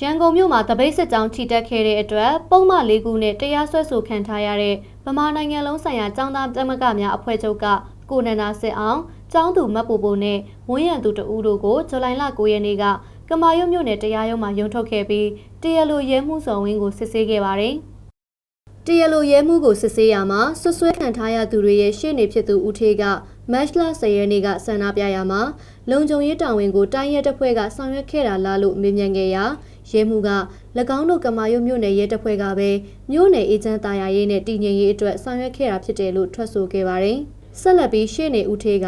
ရန်ကုန်မြို့မှာတပိတ်စစ်ကြောင်းချီတက်ခဲ့တဲ့အတွက်ပုံမှန်၄ခုနဲ့တရားစွဲဆိုခံထားရတဲ့ဗမာနိုင်ငံလုံးဆိုင်ရာចောင်းသားသမဂ္ဂများအဖွဲ့ချုပ်ကကိုနန္ဒာစစ်အောင်ចောင်းသူမတ်ပူပူနဲ့ဝင်းရံသူတဦးတို့ကိုဇူလိုင်လ9ရက်နေ့ကကမာရွတ်မြို့နယ်တရားရုံးမှာရုံထုတ်ခဲ့ပြီးတရားလိုရဲမှုစော်ဝင်းကိုစစ်ဆေးခဲ့ပါတယ်။တရားလိုရဲမှုကိုစစ်ဆေးရမှာဆွဆွဲခံထားရသူတွေရဲ့ရှေ့နေဖြစ်သူဦးထေးကမတ်လ10ရက်နေ့ကဆန္ဒပြရမှာလုံခြုံရေးတာဝန်ကိုတိုင်းရဲတပ်ဖွဲ့ကဆောင်ရွက်ခဲ့တာလားလို့မေးမြန်းခဲ့ရာ ရဲမှုက၎င်းတို့ကမာရွတ်မြို့နယ်ရဲတပ်ဖွဲ့ကပဲမြို့နယ်အေဂျင့်တာယာရေးနဲ့တည်ငြိမ်ရေးအတွက်ဆောင်ရွက်ခဲ့တာဖြစ်တယ်လို့ထွက်ဆိုခဲ့ပါတယ်။ဆက်လက်ပြီးရှေ့နေဦးထေးက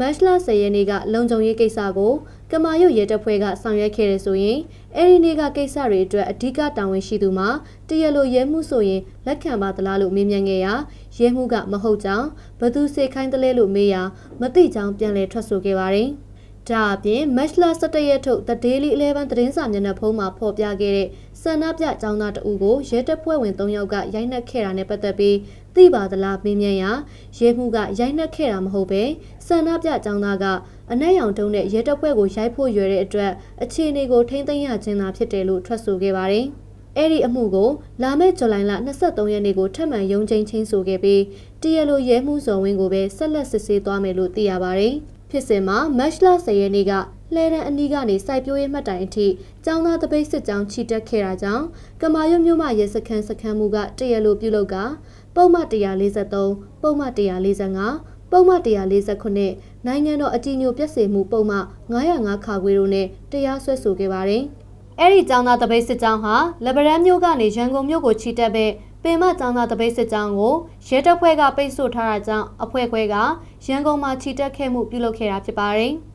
မတ်လ10ရက်နေ့ကလုံခြုံရေးကိစ္စကိုကမာရွတ်ရဲတပ်ဖွဲ့ကဆောင်ရွက်ခဲ့တယ်ဆိုရင်အဲဒီနေ့ကကိစ္စတွေအတွက်အဓိကတာဝန်ရှိသူမှာတရားလိုရဲမှုဆိုရင်လက်ခံပါသလားလို့မေးမြန်းခဲ့ရာရဲမှုကမဟုတ်ကြောင်းဘသူစေခိုင်းတလဲလို့မေးရာမသိကြောင်းပြန်လည်ထွက်ဆိုခဲ့ပါတယ်။ ဒါအပြင်မတ်လ17ရက်ထုတ် The Daily 11သတင်းစာမျက်နှာဖုံးမှာဖော်ပြခဲ့တဲ့ဆန္ဒပြចောင်းသားတအူကိုရဲတပ်ဖွဲ့ဝင်3ယောက်ကရိုက်နှက်ခဲ့တာနဲ့ပတ်သက်ပြီးသိပါသလားမေးမြန်းရာရဲမှုကရိုက်နှက်ခဲ့တာမဟုတ်ပဲဆန္ဒပြចောင်းသားကအနက်ရောင်တုံးနဲ့ရဲတပ်ဖွဲ့ကိုရိုက်ဖို့ရွယ်တဲ့အတွက်အခြေအနေကိုထိမ့်သိမ်းရခြင်းသာဖြစ်တယ်လို့ထွက်ဆိုခဲ့ပါတယ်။အဲ့ဒီအမှုကိုလာမယ့်ဇူလိုင်လ23ရက်နေ့ကိုထပ်မံရုံးချင်းချင်းဆိုခဲ့ပြီးတရားလိုရဲမှုစော်ဝင်းကိုပဲဆက်လက်စစ်ဆေးသွားမယ်လို့သိရပါတယ်။ ဖြစ်စဉ်မှာမတ်လ10ရက်နေ့ကလှဲတန်းအနီးကနေစိုက်ပျိုးရေးမှတ်တိုင်အထိကျောင်းသားတပိတ်စစ်ကြောင်းချီတက်ခဲ့တာကြောင့်ကမာရွတ်မြို့မှရဲစခန်းစခန်းမူကတရားလိုပြုလုပ်ကပုံမှန်143ပုံမှန်145ပုံမှန်149နိုင်ငံတော်အကြီးအကျယ်ပြည့်စုံမှုပုံမှန်905ခါခွေတို့နဲ့တရားစွဲဆိုခဲ့ပါတယ်။ အဲ့ဒီចောင်းသားတပိတ်စစ်ကြောင်းဟာလက်ဗရန်မြို့ကနေရန်ကုန်မြို့ကိုချီတက်ပဲပင်မចောင်းသားတပိတ်စစ်ကြောင်းကိုရဲတပ်ဖွဲ့ကပိတ်ဆို့ထားတာကြောင့်အဖွဲ့ခွဲကရန်ကုန်မှာချီတက်ခဲ့မှုပြုလုပ်ခဲ့တာဖြစ်ပါတယ်။